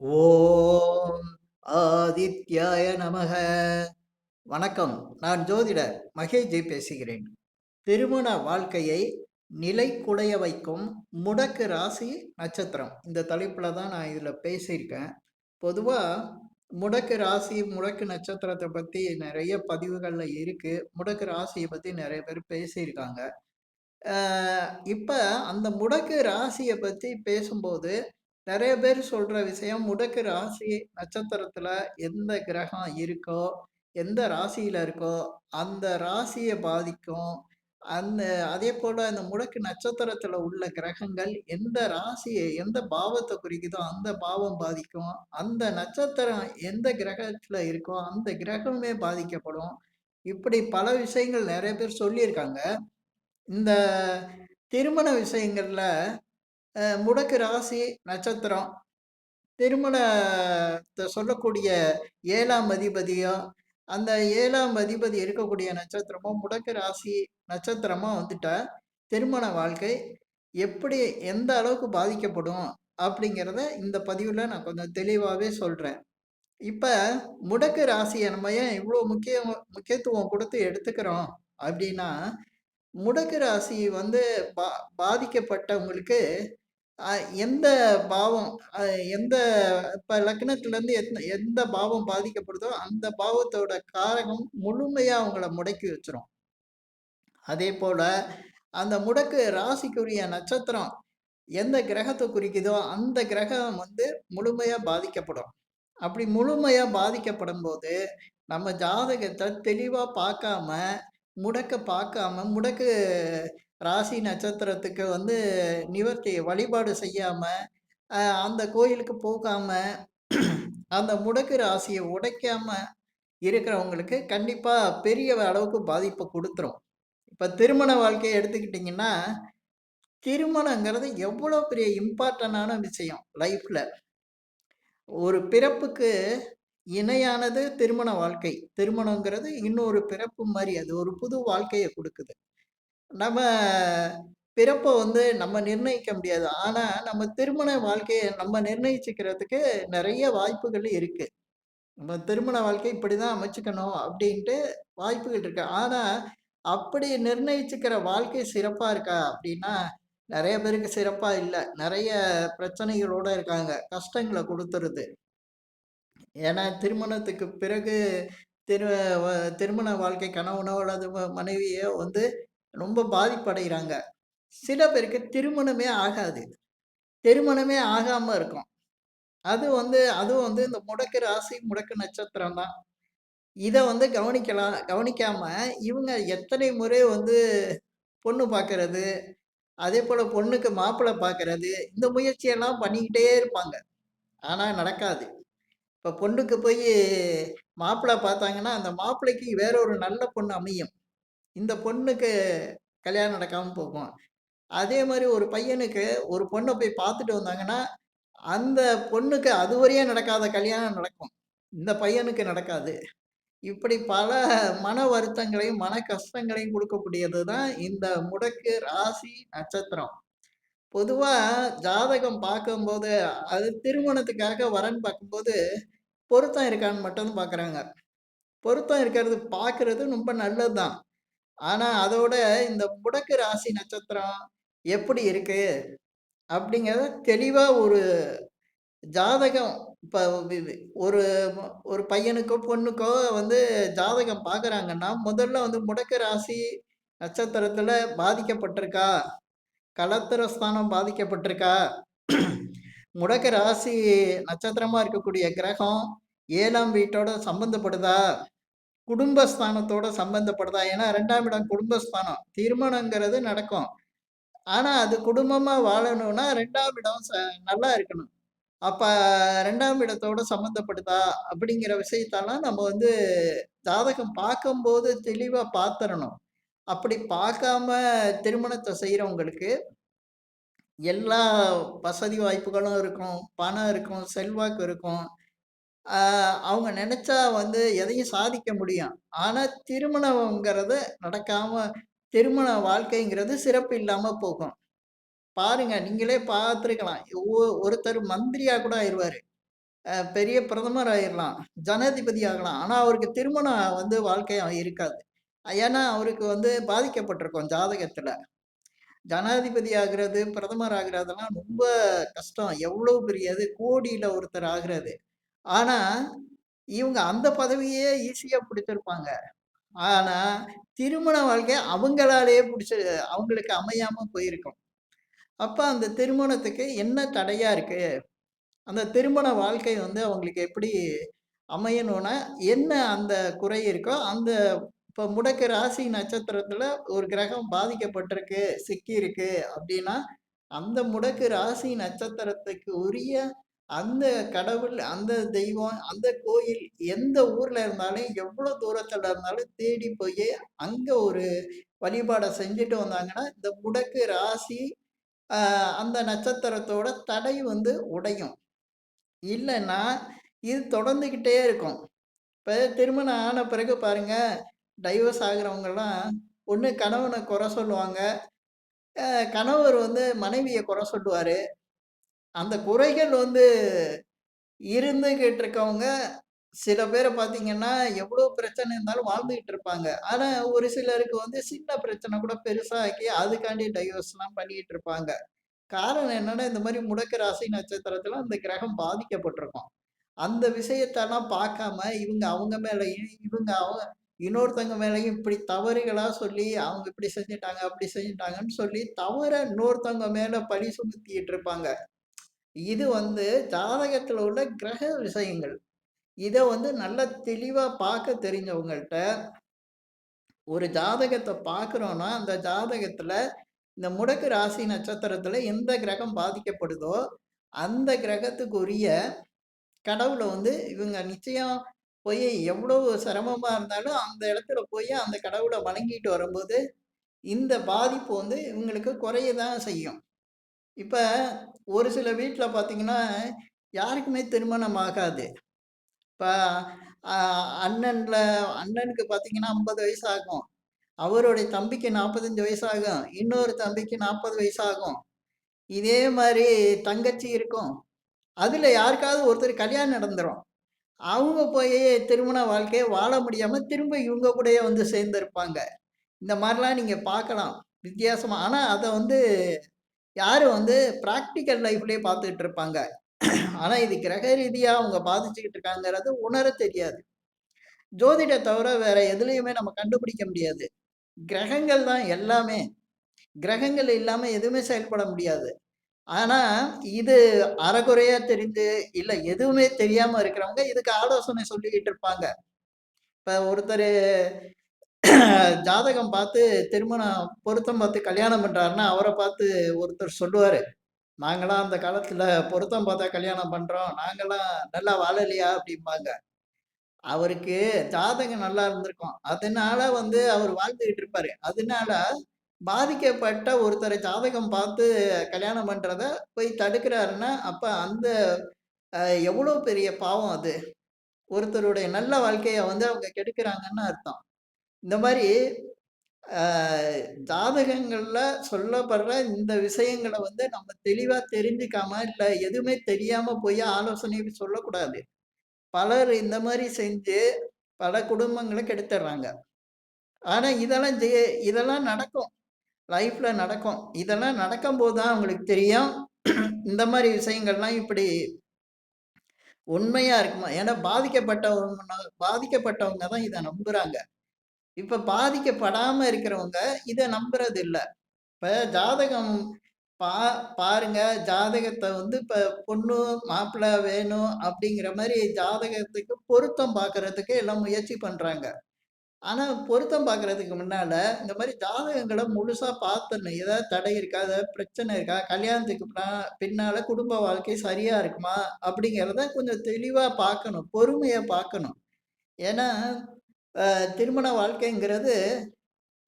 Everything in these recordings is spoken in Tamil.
ஓம் ஆதித்யாய நமக. வணக்கம். நான் ஜோதிடர் மகேஜி பேசுகிறேன். திருமண வாழ்க்கையை நிலைக்குடைய வைக்கும் முடக்கு ராசி நட்சத்திரம். இந்த தலைப்பில் தான் நான் இதில் பேசியிருக்கேன். பொதுவாக முடக்கு ராசி முடக்கு நட்சத்திரத்தை பற்றி நிறைய பதிவுகளில் இருக்குது முடக்கு ராசியை பற்றி நிறைய பேர் பேசியிருக்காங்க. இப்போ அந்த முடக்கு ராசியை பற்றி பேசும்போது நிறைய பேர் சொல்ற விஷயம் முடக்கு ராசி நட்சத்திரத்துல எந்த கிரகம் இருக்கோ எந்த ராசியில இருக்கோ அந்த ராசியை பாதிக்கும். அந்த அதே போல அந்த முடக்கு நட்சத்திரத்துல உள்ள கிரகங்கள் எந்த ராசியை எந்த பாவத்தை குறிக்குதோ அந்த பாவம் பாதிக்கும். அந்த நட்சத்திரம் எந்த கிரகத்துல இருக்கோ அந்த கிரகமே பாதிக்கப்படும். இப்படி பல விஷயங்கள் நிறைய பேர் சொல்லியிருக்காங்க. இந்த திருமண விஷயங்கள்ல முடக்கு ராசி நட்சத்திரம். திருமணத்தை சொல்லக்கூடிய ஏழாம் அதிபதியோ அந்த ஏழாம் அதிபதி இருக்கக்கூடிய நட்சத்திரமும் முடக்கு ராசி நட்சத்திரமாக வந்துட்டா திருமண வாழ்க்கை எப்படி எந்த அளவுக்கு பாதிக்கப்படும் அப்படிங்கிறத இந்த பதிவில் நான் கொஞ்சம் தெளிவாகவே சொல்கிறேன் இப்போ முடக்கு ராசியை நம்ம ஏன் இவ்வளோ முக்கிய முக்கியத்துவம் கொடுத்து எடுத்துக்கிறோம் அப்படின்னா முடக்கு ராசி வந்து பா பாதிக்கப்பட்டவங்களுக்கு எந்த பாவம் எந்த இப்ப லக்னத்திலேருந்து எந்த எந்த பாவம் பாதிக்கப்படுதோ, அந்த பாவத்தோட காரகம் முழுமையா அவங்கள முடக்கி வச்சிரும். அதே போல் அந்த முடக்கு ராசிக்குரிய நட்சத்திரம் எந்த கிரகத்தை குறிக்குதோ, அந்த கிரகம் வந்து முழுமையா பாதிக்கப்படும். அப்படி முழுமையா பாதிக்கப்படும்போது, நம்ம ஜாதகத்தை தெளிவா பார்க்காம, முடக்க பார்க்காம, முடக்கு ராசி நட்சத்திரத்துக்கு வந்து நிவர்த்தி வழிபாடு செய்யாம, அந்த கோயிலுக்கு போகாம, அந்த முடக்கு ராசியை உடைக்காம இருக்கிறவங்களுக்கு கண்டிப்பா பெரிய அளவுக்கு பாதிப்பை கொடுத்துரும். இப்ப திருமண வாழ்க்கையை எடுத்துக்கிட்டிங்கன்னா, திருமணங்கிறது எவ்வளோ பெரிய இம்பார்ட்டண்டான விஷயம் லைஃப்ல. ஒரு பிறப்புக்கு இணையானது திருமண வாழ்க்கை. திருமணங்கிறது இன்னொரு பிறப்பு மாதிரி அது ஒரு புது வாழ்க்கையை கொடுக்குது நம்ம பிறப்பை வந்து நம்ம நிர்ணயிக்க முடியாது. ஆனால் நம்ம திருமண வாழ்க்கையை நம்ம நிர்ணயிச்சுக்கிறதுக்கு நிறைய வாய்ப்புகள் இருக்குது நம்ம திருமண வாழ்க்கை இப்படி தான் அமைச்சுக்கணும் அப்படின்ட்டு வாய்ப்புகள் இருக்கு. ஆனால் அப்படி நிர்ணயிச்சுக்கிற வாழ்க்கை சிறப்பாக இருக்கா அப்படின்னா, நிறைய பேருக்கு சிறப்பாக இல்லை நிறைய பிரச்சனைகளோட இருக்காங்க. கஷ்டங்களை கொடுத்துருது ஏன்னா, திருமணத்துக்கு பிறகு திரு திருமண வாழ்க்கை கணவனோட அல்லது மனைவியோ வந்து ரொம்ப பாதிப்படைகிறாங்க. சில பேருக்கு திருமணமே ஆகாது. திருமணமே ஆகாம இருக்கும். அது வந்து அதுவும் வந்து இந்த முடக்கு ராசி முடக்கு நட்சத்திரம் தான். இதை வந்து கவனிக்கலாம் கவனிக்காம இவங்க எத்தனை முறை வந்து பொண்ணு பார்க்கறது அதே போல பொண்ணுக்கு மாப்பிள்ளை பார்க்கறது இந்த முயற்சியெல்லாம் பண்ணிக்கிட்டே இருப்பாங்க. ஆனால் நடக்காது. இப்போ பொண்ணுக்கு போய் மாப்பிள்ளை பார்த்தாங்கன்னா அந்த மாப்பிள்ளைக்கு வேற ஒரு நல்ல பொண்ணு அமையும். இந்த பொண்ணுக்கு கல்யாணம் நடக்காமல் போகும். அதே மாதிரி ஒரு பையனுக்கு ஒரு பொண்ணை போய் பார்த்துட்டு வந்தாங்கன்னா அந்த பொண்ணுக்கு அதுவரையே நடக்காத கல்யாணம் நடக்கும். இந்த பையனுக்கு நடக்காது. இப்படி பல மன வருத்தங்களையும் மன கஷ்டங்களையும் கொடுக்கக்கூடியது தான் இந்த முடக்கு ராசி நட்சத்திரம். பொதுவாக ஜாதகம் பார்க்கும்போது அது திருமணத்துக்காக வரன் பார்க்கும்போது பொருத்தம் இருக்கான்னு மட்டும் பார்க்குறாங்க பொருத்தம் இருக்கிறது பார்க்கறது ரொம்ப நல்லது தான் ஆனால் அதோட இந்த முடக்கு ராசி நட்சத்திரம் எப்படி இருக்கு? அப்படிங்கிறத தெளிவாக ஒரு ஜாதகம் இப்போ ஒரு ஒரு பையனுக்கோ, பொண்ணுக்கோ வந்து ஜாதகம் பார்க்குறாங்கன்னா, முதல்ல வந்து முடக்கு ராசி நட்சத்திரத்தில் பாதிக்கப்பட்டிருக்கா? கலத்திர ஸ்தானம் பாதிக்கப்பட்டிருக்கா? முடக்க ராசி நட்சத்திரமா இருக்கக்கூடிய கிரகம் ஏழாம் வீட்டோட சம்பந்தப்படுதா? குடும்பஸ்தானத்தோட சம்பந்தப்படுதா? ஏன்னா ரெண்டாம் இடம் குடும்பஸ்தானம். திருமணங்கிறது நடக்கும். ஆனா அது குடும்பமா வாழணும்னா ரெண்டாம் இடம் நல்லா இருக்கணும். அப்ப ரெண்டாம் இடத்தோட சம்மந்தப்படுதா அப்படிங்கிற விஷயத்தெல்லாம் நம்ம வந்து ஜாதகம் பார்க்கும்போது தெளிவா பார்த்துடணும். அப்படி பார்க்காம திருமணத்தை செய்யறவங்களுக்கு எல்லா வசதி வாய்ப்புகளும் இருக்கும் பணம் இருக்கும் செல்வாக்கு இருக்கும் அவங்க நினைச்சா வந்து எதையும் சாதிக்க முடியும். ஆனா திருமணம்ங்கிறது நடக்காம திருமண வாழ்க்கைங்கிறது சிறப்பு இல்லாம போகும். பாருங்க, நீங்களே பார்த்துருக்கலாம். ஒருத்தர் மந்திரியா கூட ஆயிடுவார் பெரிய பிரதமர் ஆயிரலாம். ஜனாதிபதி ஆகலாம். ஆனா, அவருக்கு திருமணம் வந்து வாழ்க்கை இருக்காது. ஏன்னா, அவருக்கு வந்து பாதிக்கப்பட்டிருக்கும் ஜாதகத்துல. ஜனாதிபதி ஆகிறது பிரதமர் ஆகுறதெல்லாம் ரொம்ப கஷ்டம். எவ்வளோ பெரிய இது கோடியில ஒருத்தர் ஆகுறது. ஆனால் இவங்க அந்த பதவியே ஈஸியாக பிடிச்சிருப்பாங்க. ஆனால் திருமண வாழ்க்கை அவங்களாலேயே பிடிச்சி அவங்களுக்கு அமையாமல் போயிருக்கும். அப்போ அந்த திருமணத்துக்கு என்ன தடையாக இருக்கு? அந்த திருமண வாழ்க்கை வந்து அவங்களுக்கு எப்படி அமையணும்னா, என்ன அந்த குறை இருக்கோ, அந்த இப்ப முடக்கு ராசி நட்சத்திரத்துல ஒரு கிரகம் பாதிக்கப்பட்டிருக்கு, சிக்கியிருக்கு அப்படின்னா, அந்த முடக்கு ராசி நட்சத்திரத்துக்கு உரிய அந்த கடவுள், அந்த தெய்வம், அந்த கோயில் எந்த ஊர்ல இருந்தாலும், எவ்வளோ தூரத்துல இருந்தாலும் தேடி போய் அங்க ஒரு வழிபாடை செஞ்சுட்டு வந்தாங்கன்னா, இந்த முடக்கு ராசி, அந்த நட்சத்திரத்தோட தடை வந்து உடையும். இல்லைன்னா இது தொடர்ந்துகிட்டே இருக்கும். இப்ப திருமணம் ஆன பிறகு பாருங்க, டைவர்ஸ் ஆகுறவங்கலாம், ஒண்ணு கணவன குறை சொல்லுவாங்க. அ கணவர் வந்து மனைவிய குறை சொல்லுவாரு. அந்த குறைகள் வந்து இருந்துகிட்டு இருக்கவங்க, சில பேர பார்த்தீங்கன்னா, எவ்வளோ பிரச்சனை இருந்தாலும் வாழ்ந்துகிட்டு இருப்பாங்க. ஆனா, ஒரு சிலருக்கு வந்து சின்ன பிரச்சனை கூட பெருசாக்கி, அதுக்காண்டி டைவர்ஸ்லாம் பண்ணிட்டு இருப்பாங்க. காரணம் என்னன்னா, இந்த மாரி முடக்கு ராசி நட்சத்திரத்தில அந்த கிரகம் பாதிக்கப்பட்டிருக்கும். அந்த விஷயத்தெல்லாம் பார்க்காம, இவங்க அவங்க மேலயும், இவங்க அவங்க இன்னொருத்தவங்க மேலேயும் இப்படி தவறுகளாக சொல்லி, அவங்க இப்படி செஞ்சுட்டாங்க, அப்படி செஞ்சுட்டாங்கன்னு சொல்லி, தவற இன்னொருத்தவங்க மேலே பழி சுமத்திட்டு இருப்பாங்க. இது வந்து ஜாதகத்தில் உள்ள கிரக விஷயங்கள். இதை வந்து நல்லா தெளிவாக பார்க்க தெரிஞ்சவங்கள்ட்ட ஒரு ஜாதகத்தை பார்க்குறோன்னா அந்த ஜாதகத்தில் இந்த முடக்கு ராசி நட்சத்திரத்தில் எந்த கிரகம் பாதிக்கப்படுதோ, அந்த கிரகத்துக்குரிய கடவுளை வந்து இவங்க நிச்சயம் போய் எவ்வளவு சிரமமா இருந்தாலும், அந்த இடத்துல போய் அந்த கடவுளை வணங்கிட்டு வரும்போது, இந்த பாதிப்பு வந்து இவங்களுக்கு குறைய தான் செய்யும். இப்போ ஒரு சில வீட்டில் பார்த்தீங்கன்னா, யாருக்குமே திருமணம் ஆகாது. இப்போ அண்ணனில் அண்ணனுக்கு பார்த்தீங்கன்னா 50 வயசு ஆகும். அவருடைய தம்பிக்கு 45 வயசு ஆகும். இன்னொரு தம்பிக்கு 40 வயசு ஆகும். இதே மாதிரி தங்கச்சி இருக்கும். அதில் யாருக்காவது ஒருத்தர் கல்யாணம் நடந்துரும். அவங்க போய் திருமண வாழ்க்கையை வாழ முடியாமல் திரும்ப இவங்க கூடயே வந்து சேர்ந்துருப்பாங்க இந்த மாதிரிலாம் நீங்கள் பார்க்கலாம். வித்தியாசமாக ஆனால் அதை வந்து யாரும் வந்து ப்ராக்டிக்கல் லைஃப்லேயே பார்த்துக்கிட்டு இருப்பாங்க. ஆனால் இது கிரக ரீதியாக அவங்க பாதிச்சுக்கிட்டு இருக்காங்கிறது உணர தெரியாது. ஜோதிட தவிர வேற எதுலேயுமே நம்ம கண்டுபிடிக்க முடியாது. கிரகங்கள் தான் எல்லாமே. கிரகங்கள் இல்லாமல் எதுவுமே செயல்பட முடியாது. ஆனா, இது அறகுறையா தெரிந்து, இல்ல எதுவுமே தெரியாம இருக்கிறவங்க இதுக்கு ஆலோசனை சொல்லிக்கிட்டு இருப்பாங்க. இப்ப ஒருத்தர் ஜாதகம் பார்த்து திருமணம் பொருத்தம் பார்த்து கல்யாணம் பண்றாருன்னா, அவரை பார்த்து ஒருத்தர் சொல்லுவாரு. நாங்களாம் அந்த காலத்துல பொருத்தம் பார்த்தா கல்யாணம் பண்றோம். நாங்களாம் நல்லா வாழலையா?" அப்படிம்பாங்க. அவருக்கு ஜாதகம் நல்லா இருந்திருக்கும். அதனால வந்து அவர் வாழ்ந்துகிட்டு இருப்பாரு. அதனால பாதிக்கப்பட்ட ஒருத்தரை ஜாதகம் பார்த்து கல்யாணம் பண்ணுறத போய் தடுக்கிறாருன்னா, அப்போ அந்த எவ்வளோ பெரிய பாவம் அது. ஒருத்தருடைய நல்ல வாழ்க்கையை வந்து அவங்க கெடுக்கிறாங்கன்னு அர்த்தம். இந்த மாதிரி ஜாதகங்களில் சொல்லப்படுற இந்த விஷயங்களை வந்து நம்ம தெளிவாக தெரிஞ்சுக்காம, இல்லை எதுவுமே தெரியாமல் போய் ஆலோசனை சொல்லக்கூடாது. பலர் இந்த மாதிரி செஞ்சு பல குடும்பங்களை கெடுத்துடுறாங்க. ஆனால் இதெல்லாம் இதெல்லாம் நடக்கும். லைஃப்பில் நடக்கும். இதெல்லாம் நடக்கும்போது தான் அவங்களுக்கு தெரியும். இந்த மாதிரி விஷயங்கள்லாம் இப்படி உண்மையாக இருக்குமா? ஏன்னா பாதிக்கப்பட்டவங்க பாதிக்கப்பட்டவங்க தான் இதை நம்புகிறாங்க இப்போ பாதிக்கப்படாமல் இருக்கிறவங்க இதை நம்புறது இல்லை இப்போ ஜாதகம் பா பாருங்க ஜாதகத்தை வந்து இப்போ பொண்ணு, மாப்பிள்ளை வேணும் அப்படிங்கிற மாதிரி ஜாதகத்துக்கு பொருத்தம் பார்க்கறதுக்கு எல்லாம் முயற்சி பண்ணுறாங்க ஆனால் பொருத்தம் பார்க்கறதுக்கு முன்னால் இந்த மாதிரி ஜாதகங்களை முழுசாக பார்த்தணும் ஏதாவது தடை இருக்கா? ஏதாவது பிரச்சனை இருக்கா? கல்யாணத்துக்கு பின்னால் குடும்ப வாழ்க்கை சரியாக இருக்குமா? அப்படிங்கிறத கொஞ்சம் தெளிவாக பார்க்கணும். பொறுமையாக பார்க்கணும். ஏன்னா, திருமண வாழ்க்கைங்கிறது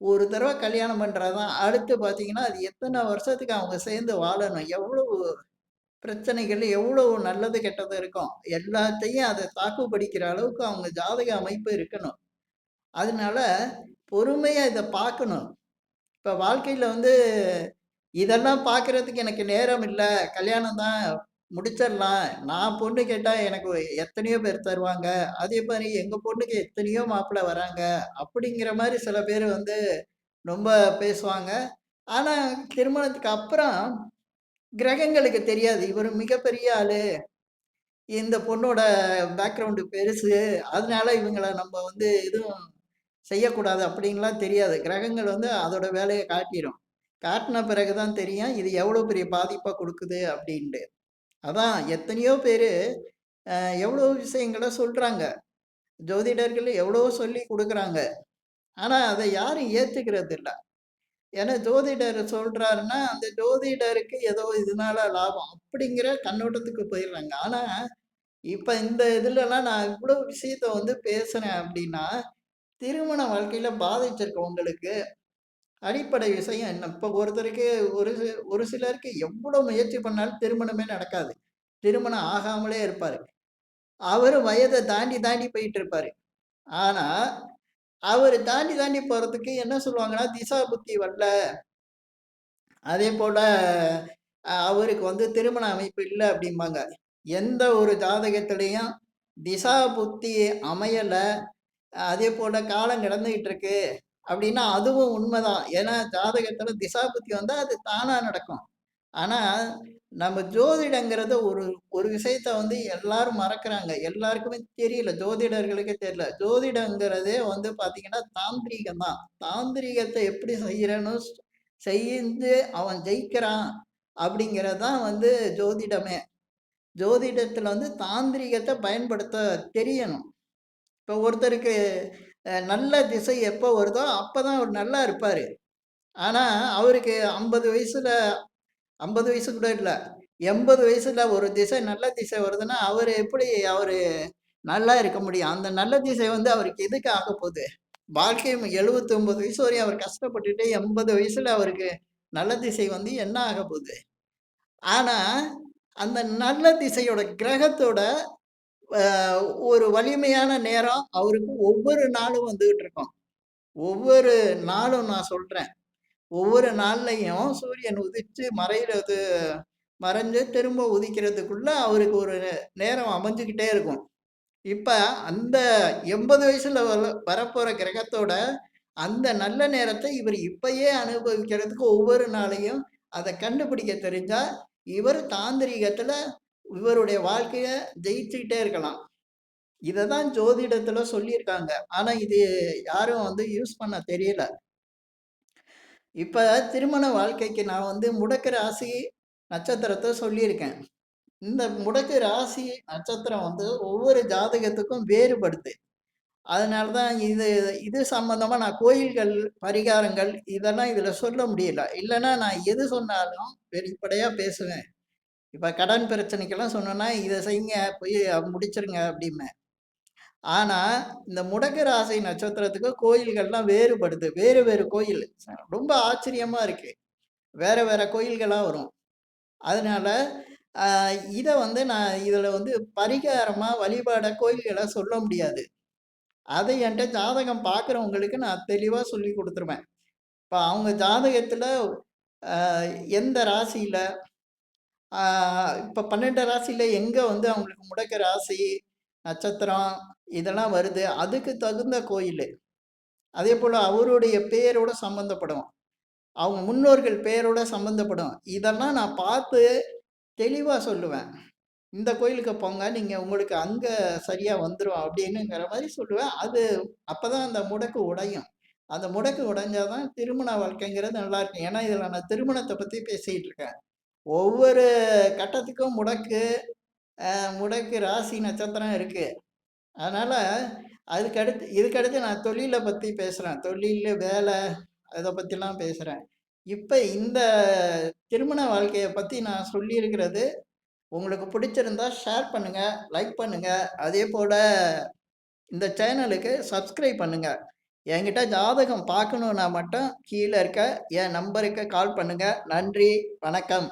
ஒரு தடவை கல்யாணம் பண்ணுறதான் தான். அடுத்து பார்த்தீங்கன்னா, அது எத்தனை வருஷத்துக்கு அவங்க சேர்ந்து வாழணும். எவ்வளவு பிரச்சனைகள், எவ்வளவு நல்லது, கெட்டது இருக்கும். எல்லாத்தையும் அதை தாக்குப்பிடிக்கிற அளவுக்கு அவங்க ஜாதக அமைப்பு இருக்கணும். அதனால பொறுமையாக இதை பார்க்கணும். இப்போ வாழ்க்கையில் வந்து இதெல்லாம் பார்க்கறதுக்கு எனக்கு நேரம் இல்லை. கல்யாணம் தான் முடிச்சிடலாம். நான் பொண்ணு கேட்டால் எனக்கு எத்தனையோ பேர் தருவாங்க. அதே மாதிரி எங்கள் பொண்ணுக்கு எத்தனையோ மாப்பிள்ளை வராங்க. அப்படிங்கிற மாதிரி சில பேர் வந்து ரொம்ப பேசுவாங்க. ஆனால் திருமணத்துக்கு அப்புறம் கிரகங்களுக்கு தெரியாது. இவர் மிகப்பெரிய ஆள். இந்த பொண்ணோட பேக்ரவுண்டு பெருசு. அதனால இவங்களை நம்ம வந்து எதுவும் செய்யக்கூடாது அப்படின்லாம் தெரியாது. கிரகங்கள் வந்து அதோட வேலையை காட்டிடும் காட்டின பிறகு தான் தெரியும் இது எவ்வளோ பெரிய பாதிப்பாக கொடுக்குது அப்படின்ட்டு. அதான் எத்தனையோ பேர் எவ்வளோ விஷயங்களை சொல்கிறாங்க ஜோதிடர்கள் எவ்வளோ சொல்லி கொடுக்குறாங்க. ஆனால் அதை யாரும் ஏற்றுக்கிறது இல்லை. ஏன்னா ஜோதிடர் சொல்கிறாருன்னா அந்த ஜோதிடருக்கு ஏதோ இதனால லாபம் அப்படிங்கிற கண்ணோட்டத்துக்கு போயிடுறாங்க. ஆனால் இப்போ இந்த இதுலலாம் நான் இவ்வளோ விஷயத்த வந்து பேசுகிறேன் அப்படின்னா திருமண வாழ்க்கையில் பாதிச்சிருக்கவங்களுக்கு அடிப்படை விஷயம் என்ன? இப்போ ஒருத்தருக்கு ஒரு ஒரு சிலருக்கு எவ்வளோ முயற்சி பண்ணாலும் திருமணமே நடக்காது. திருமணம் ஆகாமலே இருப்பார். அவர் வயதை தாண்டி தாண்டி போயிட்டு இருப்பார். ஆனால் அவர் தாண்டி தாண்டி போகிறதுக்கு என்ன சொல்லுவாங்கன்னா திசா புத்தி வரல. அதே போல் அவருக்கு வந்து திருமண அமைப்பு இல்லை அப்படிம்பாங்க. எந்த ஒரு ஜாதகத்திலையும் திசா புத்தி அமையலை. அதே போல் காலம் கிடந்துகிட்டு இருக்கு அப்படின்னா அதுவும் உண்மைதான். ஏன்னா ஜாதகத்தில் திசா புத்தி வந்தால் அது தானாக நடக்கும். ஆனால் நம்ம ஜோதிடங்கிறத ஒரு ஒரு விஷயத்த வந்து எல்லாரும் மறக்கிறாங்க. எல்லாருக்குமே தெரியல ஜோதிடர்களுக்கே தெரியல. ஜோதிடங்கிறதே வந்து பார்த்தீங்கன்னா தாந்திரீகம் தான். தாந்திரீகத்தை எப்படி செய்யறன்னு செய்து அவன் ஜெயிக்கிறான் அப்படிங்கிறது தான் வந்து ஜோதிடமே. ஜோதிடத்தில் வந்து தாந்திரிகத்தை பயன்படுத்த தெரியணும். இப்போ ஒருத்தருக்கு நல்ல திசை எப்போ வருதோ அப்போ தான் அவர் நல்லா இருப்பார். ஆனால் அவருக்கு ஐம்பது வயசில் ஐம்பது வயசு கூட இல்லை எண்பது வயசில் ஒரு திசை நல்ல திசை வருதுன்னா அவர் எப்படி அவர் நல்லா இருக்க முடியும்? அந்த நல்ல திசை வந்து அவருக்கு எதுக்கு ஆக போகுது? வாழ்க்கை எழுபத்தி ஒன்பது வயசு வரையும் அவர் கஷ்டப்பட்டுட்டு எண்பது வயசில் அவருக்கு நல்ல திசை வந்து என்ன ஆக போகுது? ஆனால் அந்த நல்ல திசையோட கிரகத்தோட ஒரு வலிமையான நேரம் அவருக்கு ஒவ்வொரு நாளும் வந்துகிட்டு இருக்கோம். ஒவ்வொரு நாளும் நான் சொல்றேன். ஒவ்வொரு நாள்லையும் சூரியன் உதிச்சு மறைகிறது மறைஞ்சு திரும்ப உதிக்கிறதுக்குள்ள அவருக்கு ஒரு நேரம் அமைஞ்சுக்கிட்டே இருக்கும். இப்ப அந்த எண்பது வயசுல வரப்போற கிரகத்தோட அந்த நல்ல நேரத்தை இவர் இப்பயே அனுபவிக்கிறதுக்கு ஒவ்வொரு நாளையும் அதை கண்டுபிடிக்க தெரிஞ்சா இவர் தாந்திரீகத்துல இவருடைய வாழ்க்கையை ஜெயிச்சுக்கிட்டே இருக்கலாம். இதை தான் ஜோதிடத்துல சொல்லியிருக்காங்க. ஆனா இது யாரும் வந்து யூஸ் பண்ண தெரியல. இப்ப திருமண வாழ்க்கைக்கு நான் வந்து முடக்கு ராசி நட்சத்திரத்தை சொல்லியிருக்கேன். இந்த முடக்கு ராசி நட்சத்திரம் வந்து ஒவ்வொரு ஜாதகத்துக்கும் வேறுபடுது. அதனால தான் இது இது சம்மந்தமாக நான் கோயில்கள் பரிகாரங்கள் இதெல்லாம் இதில் சொல்ல முடியல. இல்லைன்னா நான் எது சொன்னாலும் வெளிப்படையாக பேசுவேன். இப்போ கடன் பிரச்சனைக்கெல்லாம் சொன்னோன்னா இதை செய்யுங்க போய் முடிச்சிருங்க அப்படிமே ஆனால் இந்த முடக்கு ராசி நட்சத்திரத்துக்கு கோயில்கள்லாம் வேறுபடுது. வேறு வேறு கோயில். ரொம்ப ஆச்சரியமாக இருக்குது வேறு வேறு கோயில்களாக வரும். அதனால் இதை வந்து நான் இதில் வந்து பரிகாரமாக வழிபாட கோயில்களை சொல்ல முடியாது. அதை என்கிட்ட ஜாதகம் பார்க்குறவங்களுக்கு நான் தெளிவாக சொல்லி கொடுத்துருவேன். இப்போ அவங்க ஜாதகத்தில் எந்த ராசியில் இப்போ பன்னெண்டு ராசியில் எங்கே வந்து அவங்களுக்கு முடக்க ராசி நட்சத்திரம் இதெல்லாம் வருது. அதுக்கு தகுந்த கோயில். அதே போல் அவருடைய பேரோட சம்மந்தப்படும் அவங்க முன்னோர்கள் பேரோட சம்மந்தப்படும் இதெல்லாம் நான் பார்த்து தெளிவாக சொல்லுவேன். இந்த கோயிலுக்கு போங்க. நீங்கள் உங்களுக்கு அங்கே சரியாக வந்துடும் அப்படின்னுங்கிற மாதிரி சொல்லுவேன். அது அப்போ தான் அந்த முடக்கு உடையும். அந்த முடக்கு உடைஞ்சாதான் திருமண வாழ்க்கைங்கிறது நல்லா இருக்கும். ஏன்னா இதில் நான் திருமணத்தை பற்றி பேசிகிட்டு இருக்கேன். ஒவ்வொரு கட்டத்துக்கும் முடக்கு முடக்கு ராசி நட்சத்திரம் இருக்குது அதனால் அதுக்கடுத்து இதுக்கடுத்து நான் தொழிலை பற்றி பேசுகிறேன் தொழில் வேலை அதை பற்றிலாம் பேசுகிறேன் இப்போ இந்த திருமண வாழ்க்கையை பற்றி நான் சொல்லியிருக்கிறது உங்களுக்கு பிடிச்சிருந்தா ஷேர் பண்ணுங்கள் லைக் பண்ணுங்கள் அதே போல் இந்த சேனலுக்கு சப்ஸ்கிரைப் பண்ணுங்கள் என்கிட்ட ஜாதகம் பார்க்கணுன்னா மட்டும் கீழே இருக்க என் நம்பருக்கு கால் பண்ணுங்கள் நன்றி வணக்கம்.